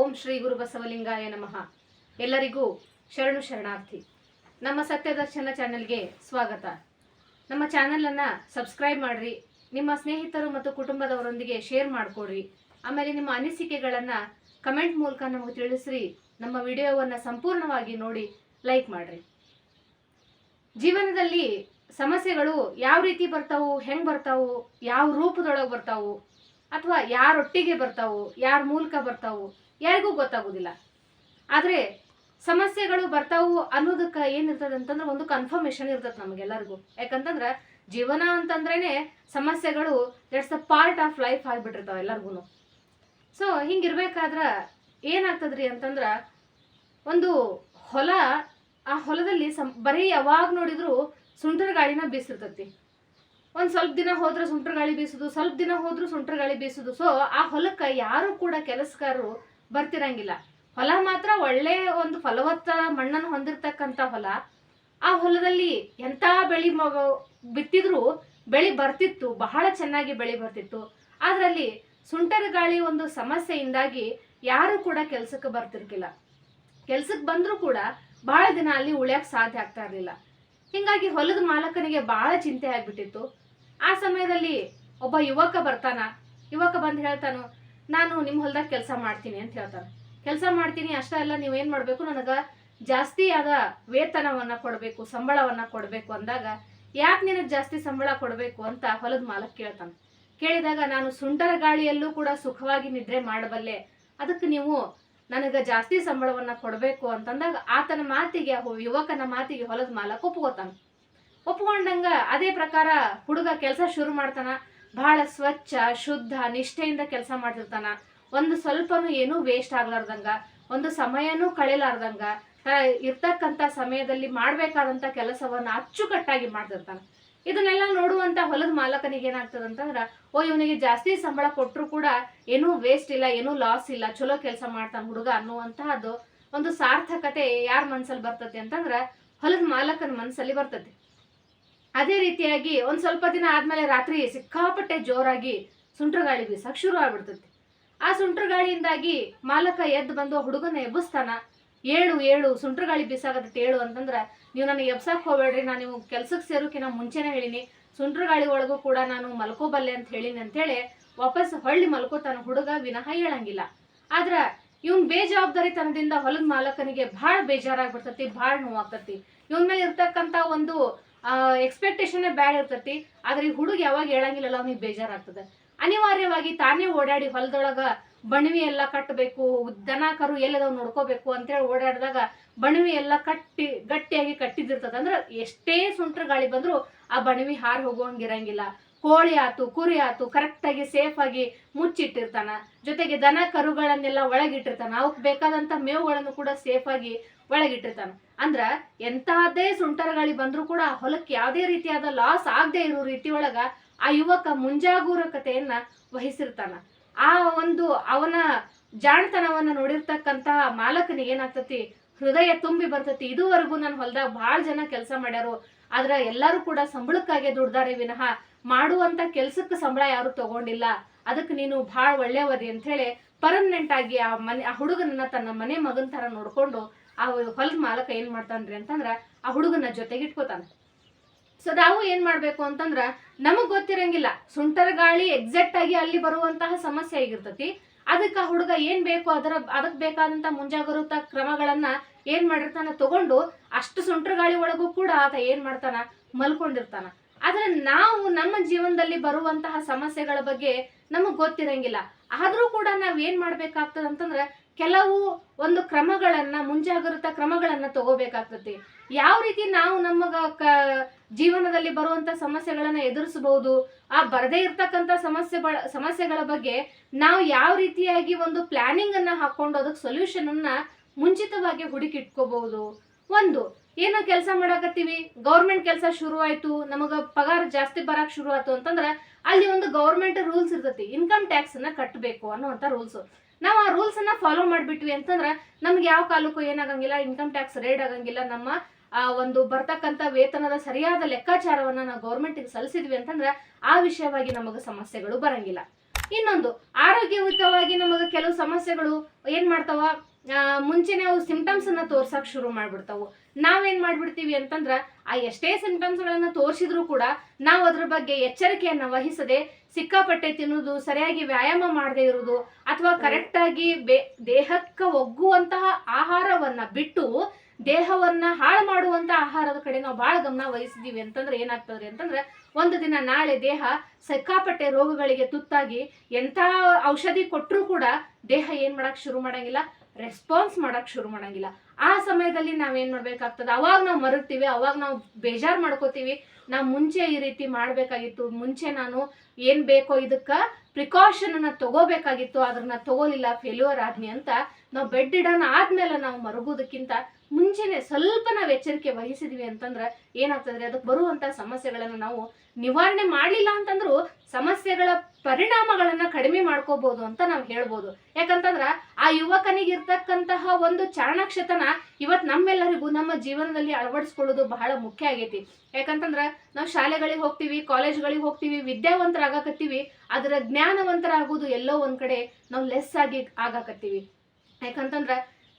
ಓಂ ಶ್ರೀ ಗುರು ಬಸವಲಿಂಗಾಯ ನಮಃ. ಎಲ್ಲರಿಗೂ ಶರಣು ಶರಣಾರ್ಥಿ. ನಮ್ಮ ಸತ್ಯದರ್ಶನ ಚಾನೆಲ್ಗೆ ಸ್ವಾಗತ. ನಮ್ಮ ಚಾನೆಲನ್ನು ಸಬ್ಸ್ಕ್ರೈಬ್ ಮಾಡಿರಿ, ನಿಮ್ಮ ಸ್ನೇಹಿತರು ಮತ್ತು ಕುಟುಂಬದವರೊಂದಿಗೆ ಶೇರ್ ಮಾಡಿಕೊಡ್ರಿ, ಆಮೇಲೆ ನಿಮ್ಮ ಅನಿಸಿಕೆಗಳನ್ನು ಕಮೆಂಟ್ ಮೂಲಕ ನಮಗೆ ತಿಳಿಸ್ರಿ, ನಮ್ಮ ವಿಡಿಯೋವನ್ನು ಸಂಪೂರ್ಣವಾಗಿ ನೋಡಿ ಲೈಕ್ ಮಾಡಿರಿ. ಜೀವನದಲ್ಲಿ ಸಮಸ್ಯೆಗಳು ಯಾವ ರೀತಿ ಬರ್ತಾವು, ಹೆಂಗೆ ಬರ್ತಾವು, ಯಾವ ರೂಪದೊಳಗೆ ಬರ್ತಾವು, ಅಥವಾ ಯಾರೊಟ್ಟಿಗೆ ಬರ್ತಾವು, ಯಾರ ಮೂಲಕ ಬರ್ತಾವು ಯಾರಿಗೂ ಗೊತ್ತಾಗೋದಿಲ್ಲ. ಆದರೆ ಸಮಸ್ಯೆಗಳು ಬರ್ತಾವು ಅನ್ನೋದಕ್ಕೆ ಏನಿರ್ತದೆ ಅಂತಂದ್ರೆ ಒಂದು ಕನ್ಫರ್ಮೇಶನ್ ಇರ್ತದೆ ನಮಗೆಲ್ಲರಿಗೂ. ಯಾಕಂತಂದ್ರೆ ಜೀವನ ಅಂತಂದ್ರೇನೆ ಸಮಸ್ಯೆಗಳು that's the part of life ಆಗಿಬಿಟ್ಟಿರ್ತಾವೆ ಎಲ್ಲರಿಗೂ ಸೊ ಹಿಂಗಿರ್ಬೇಕಾದ್ರೆ ಏನಾಗ್ತದ್ರಿ ಅಂತಂದ್ರೆ ಒಂದು ಹೊಲ, ಆ ಹೊಲದಲ್ಲಿ ಸಂ, ಬರೀ ಯಾವಾಗ ನೋಡಿದ್ರು ಸುಂಟರ ಗಾಳಿನ ಬೀಸಿರ್ತೈತಿ. ಒಂದು ಸ್ವಲ್ಪ ದಿನ ಹೋದ್ರೆ ಸುಂಟರ ಗಾಳಿ ಬೀಸುದು, ಸ್ವಲ್ಪ ದಿನ ಹೋದ್ರು ಸುಂಟರ ಗಾಳಿ ಬೀಸುದು. ಸೊ ಆ ಹೊಲಕ್ಕೆ ಯಾರು ಕೂಡ ಕೆಲಸಗಾರರು ಬರ್ತಿರಂಗಿಲ್ಲ. ಹೊಲ ಮಾತ್ರ ಒಳ್ಳೆ ಒಂದು ಫಲವತ್ತ ಮಣ್ಣನ್ನು ಹೊಂದಿರತಕ್ಕಂಥ ಹೊಲ, ಆ ಹೊಲದಲ್ಲಿ ಎಂಥ ಬೆಳಿ ಮ- ಬಿತ್ತಿದ್ರು ಬೆಳಿ ಬರ್ತಿತ್ತು, ಬಹಳ ಚೆನ್ನಾಗಿ ಬೆಳಿ ಬರ್ತಿತ್ತು. ಅದರಲ್ಲಿ ಸುಂಟರ ಗಾಳಿ ಒಂದು ಸಮಸ್ಯೆಯಿಂದಾಗಿ ಯಾರು ಕೂಡ ಕೆಲಸಕ್ಕೆ ಬರ್ತಿರ್ಕಿಲ್ಲ. ಕೆಲ್ಸಕ್ಕೆ ಬಂದರೂ ಕೂಡ ಬಹಳ ದಿನ ಅಲ್ಲಿ ಉಳಿಯಕ್ಕೆ ಸಾಧ್ಯ ಆಗ್ತಾ ಇರಲಿಲ್ಲ. ಹಿಂಗಾಗಿ ಹೊಲದ ಮಾಲಕನಿಗೆ ಬಹಳ ಚಿಂತೆ ಆಗ್ಬಿಟ್ಟಿತ್ತು. ಆ ಸಮಯದಲ್ಲಿ ಒಬ್ಬ ಯುವಕ ಬರ್ತಾನ. ಯುವಕ ಬಂದು ಹೇಳ್ತಾನು ನಾನು ನಿಮ್ಮ ಹೊಲ್ದಾಗ ಕೆಲಸ ಮಾಡ್ತೀನಿ ಅಂತ ಹೇಳ್ತಾನೆ ಕೆಲಸ ಮಾಡ್ತೀನಿ, ಅಷ್ಟೇ ಅಲ್ಲ ನೀವೇನು ಮಾಡಬೇಕು? ನನಗೆ ಜಾಸ್ತಿ ಆದ ವೇತನವನ್ನ ಕೊಡಬೇಕು, ಸಂಬಳವನ್ನ ಕೊಡಬೇಕು ಅಂದಾಗ, ಯಾಕೆ ನಿನಗೆ ಜಾಸ್ತಿ ಸಂಬಳ ಕೊಡಬೇಕು ಅಂತ ಹೊಲದ ಮಾಲಕ್ ಕೇಳ್ತಾನೆ. ಕೇಳಿದಾಗ, ನಾನು ಸುಂಟರ ಗಾಳಿಯಲ್ಲೂ ಕೂಡ ಸುಖವಾಗಿ ನಿದ್ರೆ ಮಾಡಬಲ್ಲೆ. ಅದಕ್ಕೆ ನೀವು ನನಗೆ ಜಾಸ್ತಿ ಸಂಬಳವನ್ನ ಕೊಡಬೇಕು ಅಂತಂದಾಗ, ಆತನ ಮಾತಿಗೆ ಯುವಕನ ಮಾತಿಗೆ ಹೊಲದ ಮಾಲಕ್ ಒಪ್ಕೋತಾನ. ಒಪ್ಕೊಂಡಂಗ ಅದೇ ಪ್ರಕಾರ ಹುಡುಗ ಕೆಲಸ ಶುರು ಮಾಡ್ತಾನ. ಬಹಳ ಸ್ವಚ್ಛ, ಶುದ್ಧ, ನಿಷ್ಠೆಯಿಂದ ಕೆಲಸ ಮಾಡ್ತಿರ್ತಾನ. ಒಂದು ಸ್ವಲ್ಪನೂ ಏನೂ ವೇಸ್ಟ್ ಆಗ್ಲಾರ್ದಂಗ, ಒಂದು ಸಮಯನೂ ಕಳೆಲಾರ್ದಂಗ ಇರ್ತಕ್ಕಂತ ಸಮಯದಲ್ಲಿ ಮಾಡ್ಬೇಕಾದಂತ ಕೆಲಸವನ್ನ ಅಚ್ಚುಕಟ್ಟಾಗಿ ಮಾಡ್ತಿರ್ತಾನ. ಇದನ್ನೆಲ್ಲ ನೋಡುವಂತ ಹೊಲದ ಮಾಲಕನಿಗೆ ಏನಾಗ್ತದೆ ಅಂತಂದ್ರ, ಓ, ಇವನಿಗೆ ಜಾಸ್ತಿ ಸಂಬಳ ಕೊಟ್ಟರು ಕೂಡ ಏನೂ ವೇಸ್ಟ್ ಇಲ್ಲ, ಏನೂ ಲಾಸ್ ಇಲ್ಲ ಚಲೋ ಕೆಲಸ ಮಾಡ್ತಾನೆ ಹುಡುಗ ಅನ್ನುವಂತಹದ್ದು ಒಂದು ಸಾರ್ಥಕತೆ ಯಾರ ಮನ್ಸಲ್ಲಿ ಬರ್ತತಿ ಅಂತಂದ್ರ, ಹೊಲದ ಮಾಲಕನ ಮನ್ಸಲ್ಲಿ ಬರ್ತತಿ. ಅದೇ ರೀತಿಯಾಗಿ ಒಂದು ಸ್ವಲ್ಪ ದಿನ ಆದಮೇಲೆ ರಾತ್ರಿ ಸಿಕ್ಕಾಪಟ್ಟೆ ಜೋರಾಗಿ ಸುಂಟ್ರ ಗಾಳಿ ಬೀಸಕ್ ಶುರು ಆಗ್ಬಿಡ್ತೈತಿ. ಆ ಸುಂಟ್ರ ಗಾಳಿಯಿಂದಾಗಿ ಮಾಲಕ ಎದ್ದು ಬಂದು ಹುಡುಗನ ಎಬ್ಬಿಸ್ತಾನ, ಏಳು ಏಳು ಸುಂಟ್ರ ಗಾಳಿ ಬೀಸಾಗತ್ತೆ ಏಳು ಅಂತಂದ್ರೆ, ನೀವು ನನಗೆ ಎಬ್ಸಕ್ ಹೋಗ್ಬೇಡ್ರಿ, ನಾನು ನೀವು ಕೆಲ್ಸಕ್ಕೆ ಸೇರೋಕಿನ ಮುಂಚೆನೆ ಹೇಳಿನಿ. ಸುಂಟ್ರ ಗಾಳಿ ಒಳಗೂ ಕೂಡ ನಾನು ಮಲ್ಕೋಬಲ್ಲೆ ಅಂತ ಹೇಳಿನಿ ಅಂತೇಳಿ ವಾಪಸ್ ಹೊಳ್ಳಿ ಮಲ್ಕೋತಾನ ಹುಡುಗ ವಿನಃ ಹೇಳಂಗಿಲ್ಲ. ಆದ್ರ ಇವನ್ ಬೇಜವಾಬ್ದಾರಿತನದಿಂದ ಹೊಲದ ಮಾಲಕನಿಗೆ ಭಾಳ ಬೇಜಾರಾಗ್ಬಿಡ್ತತಿ, ಭಾಳ ನೋವಾಗ್ತತಿ. ಇವನ್ ಮೇಲೆ ಇರ್ತಕ್ಕಂತ ಒಂದು ಎಕ್ಸ್ಪೆಕ್ಟೇಷನ್ ಬ್ಯಾಡ್ ಇರ್ತತಿ. ಆದ್ರೆ ಈ ಹುಡುಗ ಯಾವಾಗ ಹೇಳಂಗಿಲ್ಲಲ್ಲ, ಅವ್ನಿಗೆ ಬೇಜಾರಾಗ್ತದೆ. ಅನಿವಾರ್ಯವಾಗಿ ತಾನೇ ಓಡಾಡಿ ಹೊಲದೊಳಗ ಬಣವಿ ಎಲ್ಲ ಕಟ್ಟಬೇಕು ದನ, ಕರು ಎಲ್ಲದಾವ್ ನೋಡ್ಕೋಬೇಕು ಅಂತೇಳಿ ಓಡಾಡಿದಾಗ ಬಣವಿ ಎಲ್ಲ ಕಟ್ಟಿ, ಗಟ್ಟಿಯಾಗಿ ಕಟ್ಟಿದಿರ್ತದ ಅಂದ್ರೆ ಎಷ್ಟೇ ಸುಂಟ್ರ ಗಾಳಿ ಬಂದ್ರು ಆ ಬಣವಿ ಹಾರಿ ಹೋಗುವಂಗಿರಂಗಿಲ್ಲ ಕೋಳಿ ಆತು, ಕುರಿ ಆತು ಕರೆಕ್ಟಾಗಿ ಸೇಫ್ ಆಗಿ ಮುಚ್ಚಿಟ್ಟಿರ್ತಾನ. ಜೊತೆಗೆ ದನ ಕರುಗಳನ್ನೆಲ್ಲ ಒಳಗಿಟ್ಟಿರ್ತಾನ. ಅವಕ್ ಬೇಕಾದಂತ ಮೇವುಗಳನ್ನು ಕೂಡ ಸೇಫ್ ಆಗಿ ಒಳಗಿಟ್ಟಿರ್ತಾನ. ಅಂದ್ರ ಎಂತಹದ್ದೇ ಸುಂಟರಗಾಳಿ ಬಂದ್ರೂ ಕೂಡ ಹೊಲಕ್ಕೆ ಯಾವುದೇ ರೀತಿಯಾದ ಲಾಸ್ ಆಗದೆ ಇರೋ ರೀತಿ ಒಳಗ ಆ ಯುವಕ ಮುಂಜಾಗರೂಕತೆಯನ್ನ ವಹಿಸಿರ್ತಾನ. ಆ ಒಂದು ಅವನ ಜಾಣತನವನ್ನ ನೋಡಿರ್ತಕ್ಕಂತಹ ಮಾಲಕನಿಗೆ ಏನಾಗ್ತತಿ? ಹೃದಯ ತುಂಬಿ ಬರ್ತತಿ. ಇದುವರೆಗೂ ನನ್ನ ಹೊಲದಾಗ ಭಾಳ ಜನ ಕೆಲಸ ಮಾಡ್ಯಾರು. ಆದ್ರೆ ಎಲ್ಲರೂ ಕೂಡ ಸಂಬಳಕ್ಕಾಗೆ ದುಡ್ದಾರೆ ವಿನಃ ಮಾಡುವಂತ ಕೆಲ್ಸಕ್ಕೆ ಸಂಬಳ ಯಾರು ತಗೊಂಡಿಲ್ಲ. ಅದಕ್ಕೆ ನೀನು ಭಾಳ ಒಳ್ಳೆಯವದಿ ಅಂತ ಹೇಳಿ ಪರ್ಮನೆಂಟ್ ಆಗಿ ಆ ಮನೆ, ಆ ಹುಡುಗನನ್ನ ತನ್ನ ಮನೆ ಮಗನ ತರ ನೋಡ್ಕೊಂಡು ಆ ಹೊಲದ ಮಾಲಕ ಏನ್ ಮಾಡ್ತಾನ್ರಿ ಅಂತಂದ್ರ ಆ ಹುಡುಗನ ಜೊತೆಗೆ ಇಟ್ಕೋತಾನೆ. ಸೊ ನಾವು ಏನು ಮಾಡಬೇಕು ಅಂತಂದ್ರ ನಮಗೆ ಗೊತ್ತಿರಂಗಿಲ್ಲ. ಸುಂಟರ ಗಾಳಿ ಎಕ್ಸಾಕ್ಟ್ ಆಗಿ ಅಲ್ಲಿ ಬರುವಂತಹ ಸಮಸ್ಯೆ ಆಗಿರ್ತತಿ. ಅದಕ್ಕೆ ಆ ಹುಡುಗ ಏನು ಬೇಕು ಅದರ ಅದಕ್ಕೆ ಬೇಕಾದಂತ ಮುಂಜಾಗ್ರತಾ ಕ್ರಮಗಳನ್ನ ಏನು ಮಾಡಿರ್ತಾನೆ ತಗೊಂಡು ಅಷ್ಟು ಸುಂಟರ ಗಾಳಿ ಒಳಗೂ ಕೂಡ ಆತ ಏನು ಮಾಡ್ತಾನ ಮಲ್ಕೊಂಡಿರ್ತಾನ. ಆದ್ರೆ ನಾವು ನಮ್ಮ ಜೀವನದಲ್ಲಿ ಬರುವಂತಹ ಸಮಸ್ಯೆಗಳ ಬಗ್ಗೆ ನಮಗೆ ಗೊತ್ತಿರಂಗಿಲ್ಲ. ಆದರೂ ಕೂಡ ನಾವು ಏನು ಮಾಡ್ಬೇಕಾಗ್ತದ ಅಂತಂದ್ರೆ ಕೆಲವು ಒಂದು ಕ್ರಮಗಳನ್ನು, ಮುಂಜಾಗ್ರತಾ ಕ್ರಮಗಳನ್ನು ತಗೋಬೇಕಾಗ್ತತಿ ಯಾವ ರೀತಿ ನಾವು ನಮಗ ಕ, ಜೀವನದಲ್ಲಿ ಬರುವಂತ ಸಮಸ್ಯೆಗಳನ್ನ ಎದುರಿಸಬಹುದು ಆ ಬರದೇ ಇರ್ತಕ್ಕಂತ ಸಮಸ್ಯೆ ಸಮಸ್ಯೆಗಳ ಬಗ್ಗೆ ನಾವು ಯಾವ ರೀತಿಯಾಗಿ ಒಂದು ಪ್ಲಾನಿಂಗ್ ಅನ್ನ ಹಾಕೊಂಡು ಅದಕ್ಕೆ ಸೊಲ್ಯೂಷನ್ ಅನ್ನ ಮುಂಚಿತವಾಗಿ ಹುಡುಕಿಟ್ಕೋಬಹುದು. ಒಂದು ಏನೋ ಕೆಲಸ ಮಾಡಾಕತ್ತೀವಿ ಗೌರ್ಮೆಂಟ್ ಕೆಲಸ ಶುರು ಆಯ್ತು ನಮಗ ಪಗಾರ ಜಾಸ್ತಿ ಬರಕ್ ಶುರು ಆಯ್ತು ಅಂತಂದ್ರ ಅಲ್ಲಿ ಒಂದು ಗೌರ್ಮೆಂಟ್ ರೂಲ್ಸ್ ಇರ್ತೈತಿ ಇನ್ಕಮ್ ಟ್ಯಾಕ್ಸ್ ಅನ್ನ ಕಟ್ಟಬೇಕು ಅನ್ನುವಂತ ರೂಲ್ಸ್ ನಾವು ಆ ರೂಲ್ಸ್ ಅನ್ನ ಫಾಲೋ ಮಾಡ್ಬಿಟ್ವಿ ಅಂತಂದ್ರ ನಮ್ಗೆ ಯಾವ ಕಾಲಕ್ಕೂ ಏನಾಗಂಗಿಲ್ಲ ಇನ್ಕಮ್ ಟ್ಯಾಕ್ಸ್ ರೇಡ್ ಆಗಂಗಿಲ್ಲ, ನಮ್ಮ ಆ ಒಂದು ಬರ್ತಕ್ಕಂತ ವೇತನದ ಸರಿಯಾದ ಲೆಕ್ಕಾಚಾರವನ್ನ ನಾವು ಗೌರ್ಮೆಂಟ್ಗೆ ಸಲ್ಲಿಸಿದ್ವಿ ಅಂತಂದ್ರ ಆ ವಿಷಯವಾಗಿ ನಮಗೆ ಸಮಸ್ಯೆಗಳು ಬರಂಗಿಲ್ಲ. ಇನ್ನೊಂದು, ಆರೋಗ್ಯಯುತವಾಗಿ ನಮಗೆ ಕೆಲವು ಸಮಸ್ಯೆಗಳು ಏನ್ ಮಾಡ್ತಾವ? ಮುಂಚೆನೆ ಅವು ಸಿಂಟಮ್ಸ್ ಅನ್ನ ತೋರ್ಸಕ್ ಶುರು ಮಾಡ್ಬಿಡ್ತಾವು. ನಾವೇನ್ ಮಾಡ್ಬಿಡ್ತೀವಿ ಅಂತಂದ್ರ ಆ ಎಷ್ಟೇ ಸಿಂಟಮ್ಸ್ ಗಳನ್ನ ತೋರಿಸಿದ್ರು ಕೂಡ ನಾವು ಅದ್ರ ಬಗ್ಗೆ ಎಚ್ಚರಿಕೆಯನ್ನ ವಹಿಸದೆ ಸಿಕ್ಕಾಪಟ್ಟೆ ತಿನ್ನುವುದು ಸರಿಯಾಗಿ ವ್ಯಾಯಾಮ ಮಾಡದೇ ಇರುವುದು ಅಥವಾ ಕರೆಕ್ಟ್ ಆಗಿ ಬೇ ದೇಹಕ್ಕೆ ಒಗ್ಗುವಂತಹ ಆಹಾರವನ್ನ ಬಿಟ್ಟು ದೇಹವನ್ನ ಹಾಳು ಮಾಡುವಂತ ಆಹಾರದ ಕಡೆ ನಾವು ಬಹಳ ಗಮನ ವಹಿಸಿದೀವಿ ಅಂತಂದ್ರೆ ಏನಾಗ್ತದ್ರಿ ಅಂತಂದ್ರೆ ಒಂದು ದಿನ ನಾಳೆ ದೇಹ ಸಿಕ್ಕಾಪಟ್ಟೆ ರೋಗಗಳಿಗೆ ತುತ್ತಾಗಿ ಎಂಥ ಔಷಧಿ ಕೊಟ್ಟರು ಕೂಡ ದೇಹ ಏನ್ ಮಾಡಕ್ ಶುರು ಮಾಡಂಗಿಲ್ಲ. ರೆಸ್ಪಾನ್ಸ್ ಮಾಡಕ್ ಶುರು ಮಾಡಂಗಿಲ್ಲ. ಆ ಸಮಯದಲ್ಲಿ ನಾವೇನು ಮಾಡ್ಬೇಕಾಗ್ತದೆ? ಅವಾಗ ನಾವು ಮರುಗ್ತೀವಿ, ಅವಾಗ ನಾವು ಬೇಜಾರ್ ಮಾಡ್ಕೋತೀವಿ. ನಾವು ಮುಂಚೆ ಈ ರೀತಿ ಮಾಡ್ಬೇಕಾಗಿತ್ತು, ಮುಂಚೆ ನಾನು ಏನ್ ಬೇಕೋ ಇದಕ್ಕ ಪ್ರಿಕಾಷನ್ ಅನ್ನ ತಗೋಬೇಕಾಗಿತ್ತು ಅದನ್ನ ತಗೋಲಿಲ್ಲ ಫೇಲ್ಯೂರ್ ಆದ್ನಿ ಅಂತ ನಾವು ಬೆಡ್ ಇಡೋಣ ಆದ್ಮೇಲೆ ನಾವು ಮರಗೋದಕ್ಕಿಂತ ಮುಂಚೆನೆ ಸ್ವಲ್ಪ ನಾವು ಎಚ್ಚರಿಕೆ ವಹಿಸಿದ್ವಿ ಅಂತಂದ್ರೆ ಏನಾಗ್ತದ್ರಿ? ಅದಕ್ಕೆ ಬರುವಂತ ಸಮಸ್ಯೆಗಳನ್ನ ನಾವು ನಿವಾರಣೆ ಮಾಡಲಿಲ್ಲ ಅಂತಂದ್ರು ಸಮಸ್ಯೆಗಳ ಪರಿಣಾಮಗಳನ್ನ ಕಡಿಮೆ ಮಾಡ್ಕೋಬಹುದು ಅಂತ ನಾವು ಹೇಳ್ಬೋದು. ಯಾಕಂತಂದ್ರ ಆ ಯುವಕನಿಗಿರ್ತಕ್ಕಂತಹ ಒಂದು ಚಾಣಾಕ್ಷತನ ಇವತ್ತು ನಮ್ಮೆಲ್ಲರಿಗೂ ನಮ್ಮ ಜೀವನದಲ್ಲಿ ಅಳವಡಿಸ್ಕೊಳ್ಳೋದು ಬಹಳ ಮುಖ್ಯ ಆಗೈತಿ. ಯಾಕಂತಂದ್ರ ನಾವು ಶಾಲೆಗಳಿಗೆ ಹೋಗ್ತೀವಿ, ಕಾಲೇಜ್ಗಳಿಗೆ ಹೋಗ್ತೀವಿ, ವಿದ್ಯಾವಂತರಾಗಕತ್ತೀವಿ, ಅದರ ಜ್ಞಾನವಂತರ ಆಗೋದು ಎಲ್ಲೋ ಒಂದ್ ಕಡೆ ನಾವು ಲೆಸ್ ಆಗಿ ಆಗಾಕತ್ತೀವಿ. ಯಾಕಂತಂದ್ರ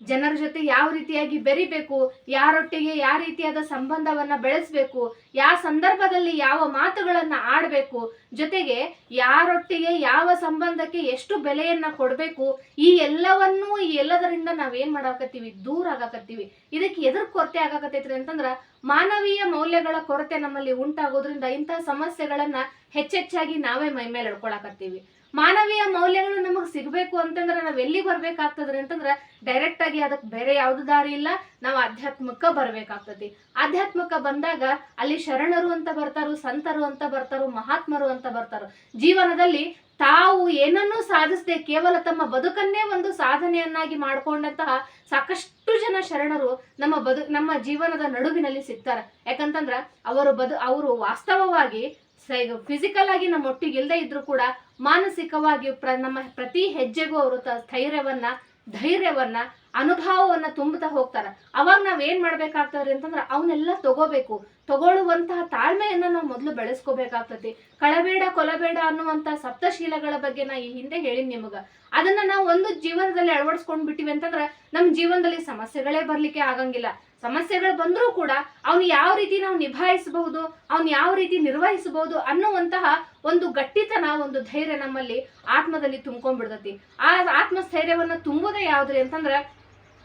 ಜನರ ಜೊತೆ ಯಾವ ರೀತಿಯಾಗಿ ಬೆರಿಬೇಕು, ಯಾರೊಟ್ಟಿಗೆ ಯಾವ ರೀತಿಯಾದ ಸಂಬಂಧವನ್ನ ಬೆಳೆಸಬೇಕು, ಯಾವ ಸಂದರ್ಭದಲ್ಲಿ ಯಾವ ಮಾತುಗಳನ್ನ ಆಡಬೇಕು, ಜೊತೆಗೆ ಯಾರೊಟ್ಟಿಗೆ ಯಾವ ಸಂಬಂಧಕ್ಕೆ ಎಷ್ಟು ಬೆಲೆಯನ್ನ ಕೊಡಬೇಕು, ಈ ಎಲ್ಲವನ್ನೂ ಈ ಎಲ್ಲದರಿಂದ ನಾವೇನ್ ಮಾಡಾಕತ್ತೀವಿ? ದೂರ ಆಗಾಕತ್ತೀವಿ. ಇದಕ್ಕೆ ಎದುರು ಕೊರತೆ ಆಗಾಕತ್ತೈತ್ರಿ ಅಂತಂದ್ರ ಮಾನವೀಯ ಮೌಲ್ಯಗಳ ಕೊರತೆ ನಮ್ಮಲ್ಲಿ ಉಂಟಾಗೋದ್ರಿಂದ ಇಂತಹ ಸಮಸ್ಯೆಗಳನ್ನ ಹೆಚ್ಚೆಚ್ಚಾಗಿ ನಾವೇ ಮೈ ಮೇಲೆ ಎಳ್ಕೊಳಕತ್ತೀವಿ ಮಾನವೀಯ ಮೌಲ್ಯಗಳು ನಮಗೆ ಸಿಗ್ಬೇಕು ಅಂತಂದ್ರೆ ನಾವ್ ಎಲ್ಲಿ ಬರ್ಬೇಕಾಗ್ತದ್ರಿ ಅಂತಂದ್ರ ಡೈರೆಕ್ಟ್ ಆಗಿ ಅದಕ್ಕೆ ಬೇರೆ ಯಾವ್ದು ದಾರಿ ಇಲ್ಲ, ನಾವು ಆಧ್ಯಾತ್ಮಕ್ಕ ಬರ್ಬೇಕಾಗ್ತತಿ. ಆಧ್ಯಾತ್ಮಕ್ಕ ಬಂದಾಗ ಅಲ್ಲಿ ಶರಣರು ಅಂತ ಬರ್ತಾರು, ಸಂತರು ಅಂತ ಬರ್ತಾರು, ಮಹಾತ್ಮರು ಅಂತ ಬರ್ತಾರು. ಜೀವನದಲ್ಲಿ ತಾವು ಏನನ್ನೂ ಸಾಧಿಸದೆ ಕೇವಲ ತಮ್ಮ ಬದುಕನ್ನೇ ಒಂದು ಸಾಧನೆಯನ್ನಾಗಿ ಮಾಡ್ಕೊಂಡಂತಹ ಸಾಕಷ್ಟು ಜನ ಶರಣರು ನಮ್ಮ ಬದು, ನಮ್ಮ ಜೀವನದ ನಡುವಿನಲ್ಲಿ ಸಿಗ್ತಾರೆ. ಯಾಕಂತಂದ್ರ ಅವರು ಬದು, ಅವರು ವಾಸ್ತವವಾಗಿ ಫಿಸಿಕಲ್ ಆಗಿ ನಮ್ಮ ಒಟ್ಟಿಗೆ ಇಲ್ಲದೆ ಇದ್ರು ಕೂಡ ಮಾನಸಿಕವಾಗಿ ಪ್ರ ನಮ್ಮ ಪ್ರತಿ ಹೆಜ್ಜೆಗೂ ಅವರು ತ ಸ್ಥೈರ್ಯವನ್ನ, ಧೈರ್ಯವನ್ನ, ಅನುಭವವನ್ನ ತುಂಬುತ್ತಾ ಹೋಗ್ತಾರ. ಅವಾಗ ನಾವ್ ಏನ್ ಮಾಡ್ಬೇಕಾಗ್ತದ್ರಿ ಅಂತಂದ್ರ ಅವನ್ನೆಲ್ಲ ತಗೋಬೇಕು. ತಗೊಳ್ಳುವಂತಹ ತಾಳ್ಮೆಯನ್ನ ನಾವು ಮೊದಲು ಬೆಳೆಸ್ಕೋಬೇಕಾಗ್ತತಿ ಕಳಬೇಡ, ಕೊಲಬೇಡ ಅನ್ನುವಂತ ಸಪ್ತಶೀಲಗಳ ಬಗ್ಗೆ ನಾ ಈ ಹಿಂದೆ ಹೇಳಿನಿ ನಿಮಗ. ಅದನ್ನ ನಾವು ಒಂದು ಜೀವನದಲ್ಲಿ ಅಳವಡಿಸ್ಕೊಂಡ್ ಬಿಟ್ಟಿವಿ ಅಂತಂದ್ರೆ ನಮ್ಮ ಜೀವನದಲ್ಲಿ ಸಮಸ್ಯೆಗಳೇ ಬರ್ಲಿಕ್ಕೆ ಆಗಂಗಿಲ್ಲ. ಸಮಸ್ಯೆಗಳು ಬಂದರೂ ಕೂಡ ಅವ್ನು ಯಾವ ರೀತಿ ನಾವು ನಿಭಾಯಿಸಬಹುದು, ಅವ್ನು ಯಾವ ರೀತಿ ನಿರ್ವಹಿಸಬಹುದು ಅನ್ನುವಂತಹ ಒಂದು ಗಟ್ಟಿತನ, ಒಂದು ಧೈರ್ಯ ನಮ್ಮಲ್ಲಿ ಆತ್ಮದಲ್ಲಿ ತುಂಬ್ಕೊಂಡ್ಬಿಡ್ತತಿ ಆ ಆತ್ಮಸ್ಥೈರ್ಯವನ್ನ ತುಂಬೋದೇ ಯಾವ್ದ್ರಿ ಅಂತಂದ್ರೆ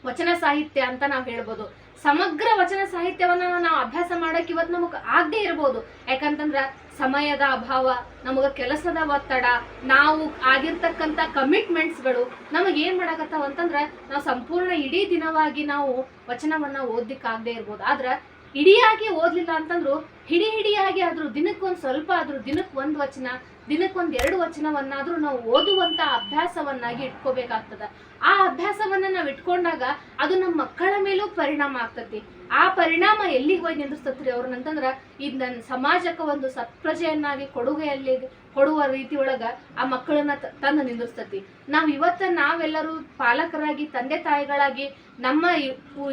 ವಚನ ಸಾಹಿತ್ಯ ಅಂತ ನಾವು ಹೇಳ್ಬೋದು. ಸಮಗ್ರ ವಚನ ಸಾಹಿತ್ಯವನ್ನ ನಾವು ಅಭ್ಯಾಸ ಮಾಡಕ್ ಇವತ್ತು ನಮಗ್ ಆಗದೆ ಇರ್ಬೋದು. ಯಾಕಂತಂದ್ರ ಸಮಯದ ಅಭಾವ, ನಮಗ ಕೆಲಸದ ಒತ್ತಡ, ನಾವು ಆಗಿರ್ತಕ್ಕಂಥ ಕಮಿಟ್ಮೆಂಟ್ಸ್ಗಳು ನಮಗೆ ಏನ್ ಮಾಡಕತ್ತಾವ ಅಂತಂದ್ರ ನಾವು ಸಂಪೂರ್ಣ ಇಡೀ ದಿನವಾಗಿ ನಾವು ವಚನವನ್ನ ಓದ್ಲಿಕ್ಕಾಗದೆ ಇರ್ಬೋದು. ಆದ್ರ ಇಡಿಯಾಗಿ ಓದ್ಲಿಲ್ಲ ಅಂತಂದ್ರು ಹಿಡಿ ಹಿಡಿಯಾಗಿ ಆದ್ರೂ ದಿನಕ್ಕೊಂದ್ ಸ್ವಲ್ಪ ಆದ್ರೂ ದಿನಕ್ಕೆ ಒಂದ್ ವಚನ ದಿನಕ್ಕೊಂದು ಎರಡು ವಚನವನ್ನಾದ್ರೂ ನಾವು ಓದುವಂತ ಅಭ್ಯಾಸವನ್ನಾಗಿ ಇಟ್ಕೋಬೇಕಾಗ್ತದ. ಆ ಅಭ್ಯಾಸವನ್ನ ನಾವು ಇಟ್ಕೊಂಡಾಗ ಅದು ನಮ್ಮ ಮಕ್ಕಳ ಮೇಲೂ ಪರಿಣಾಮ ಆಗ್ತತಿ. ಆ ಪರಿಣಾಮ ಎಲ್ಲಿಗೆ ಹೋಗಿ ನಿಂದಿಸ್ತತ್ರಿ ಅವ್ರನ್ನಂತಂದ್ರ ಈಗ ನನ್ನ ಸಮಾಜಕ್ಕೆ ಒಂದು ಸತ್ಪ್ರಜೆಯನ್ನಾಗಿ ಕೊಡುಗೆಯಲ್ಲಿ ಕೊಡುವ ರೀತಿ ಒಳಗ ಆ ಮಕ್ಕಳನ್ನ ತಂದು ನಿಂದಿಸ್ತತಿ ನಾವ್ ಇವತ್ತ ನಾವೆಲ್ಲರೂ ಪಾಲಕರಾಗಿ, ತಂದೆ ತಾಯಿಗಳಾಗಿ ನಮ್ಮ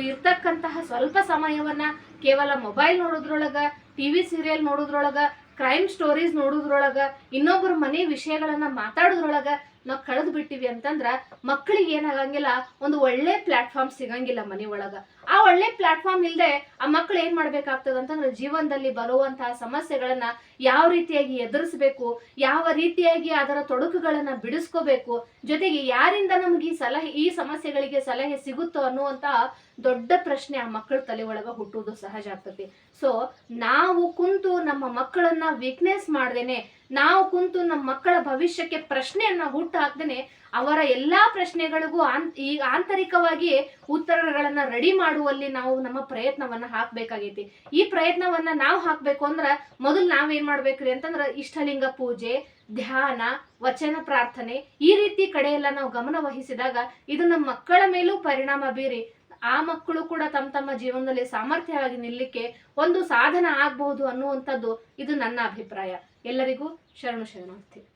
ಇರ್ತಕ್ಕಂತಹ ಸ್ವಲ್ಪ ಸಮಯವನ್ನ ಕೇವಲ ಮೊಬೈಲ್ ನೋಡೋದ್ರೊಳಗ ಟಿವಿ ಸೀರಿಯಲ್ ನೋಡೋದ್ರೊಳಗ, ಕ್ರೈಮ್ ಸ್ಟೋರೀಸ್ ನೋಡೋದ್ರೊಳಗ, ಇನ್ನೊಬ್ಬರ ಮನೆ ವಿಷಯಗಳನ್ನ ಮಾತಾಡೋದ್ರೊಳಗ ನಾವು ಕಳೆದು ಬಿಟ್ಟಿವಿ ಅಂತಂದ್ರ ಮಕ್ಕಳಿಗೆ ಏನಾಗಂಗಿಲ್ಲ, ಒಂದು ಒಳ್ಳೆ ಪ್ಲಾಟ್ಫಾರ್ಮ್ ಸಿಗಂಗಿಲ್ಲ ಮನೆ ಒಳಗ. ಆ ಒಳ್ಳೆ ಪ್ಲಾಟ್ಫಾರ್ಮ್ ಇಲ್ಲದೆ ಆ ಮಕ್ಕಳು ಏನ್ ಮಾಡ್ಬೇಕಾಗ್ತದ ಅಂತಂದ್ರೆ ಜೀವನದಲ್ಲಿ ಬರುವಂತಹ ಸಮಸ್ಯೆಗಳನ್ನ ಯಾವ ರೀತಿಯಾಗಿ ಎದುರಿಸಬೇಕು, ಯಾವ ರೀತಿಯಾಗಿ ಅದರ ತೊಡಕುಗಳನ್ನ ಬಿಡಿಸ್ಕೋಬೇಕು, ಜೊತೆಗೆ ಯಾರಿಂದ ನಮ್ಗೆ ಈ ಸಲಹೆ, ಈ ಸಮಸ್ಯೆಗಳಿಗೆ ಸಲಹೆ ಸಿಗುತ್ತೋ ಅನ್ನುವಂತಹ ದೊಡ್ಡ ಪ್ರಶ್ನೆ ಆ ಮಕ್ಕಳ ತಲೆ ಒಳಗೆ ಹುಟ್ಟುವುದು ಸಹಜ ಆಗ್ತತಿ ಸೊ ನಾವು ಕುಂತು ನಮ್ಮ ಮಕ್ಕಳನ್ನ ವೀಕ್ನೆಸ್ ಮಾಡ್ದೇನೆ, ನಾವು ಕುಂತು ನಮ್ಮ ಮಕ್ಕಳ ಭವಿಷ್ಯಕ್ಕೆ ಪ್ರಶ್ನೆಯನ್ನ ಹುಟ್ಟು ಹಾಕ್ದೇನೆ ಅವರ ಎಲ್ಲಾ ಪ್ರಶ್ನೆಗಳಿಗೂ ಈ ಆಂತರಿಕವಾಗಿ ಉತ್ತರಗಳನ್ನ ರೆಡಿ ಮಾಡುವಲ್ಲಿ ನಾವು ನಮ್ಮ ಪ್ರಯತ್ನವನ್ನ ಹಾಕ್ಬೇಕಾಗೈತಿ. ಈ ಪ್ರಯತ್ನವನ್ನ ನಾವು ಹಾಕ್ಬೇಕು ಅಂದ್ರ ಮೊದಲು ನಾವೇನ್ ಮಾಡ್ಬೇಕ್ರಿ ಅಂತಂದ್ರ ಇಷ್ಟಲಿಂಗ ಪೂಜೆ, ಧ್ಯಾನ, ವಚನ ಪ್ರಾರ್ಥನೆ ಈ ರೀತಿ ಕಡೆಯೆಲ್ಲ ನಾವು ಗಮನ ವಹಿಸಿದಾಗ ಇದು ನಮ್ಮ ಮಕ್ಕಳ ಮೇಲೂ ಪರಿಣಾಮ ಬೀರಿ ಆ ಮಕ್ಕಳು ಕೂಡ ತಮ್ಮ ತಮ್ಮ ಜೀವನದಲ್ಲಿ ಸಾಮರ್ಥ್ಯವಾಗಿ ನಿಲ್ಲಕ್ಕೆ ಒಂದು ಸಾಧನ ಆಗಬಹುದು ಅನ್ನುವಂಥದ್ದು ಇದು ನನ್ನ ಅಭಿಪ್ರಾಯ. ಎಲ್ಲರಿಗೂ ಶರಣು ಶರಣಾರ್ಥಿ.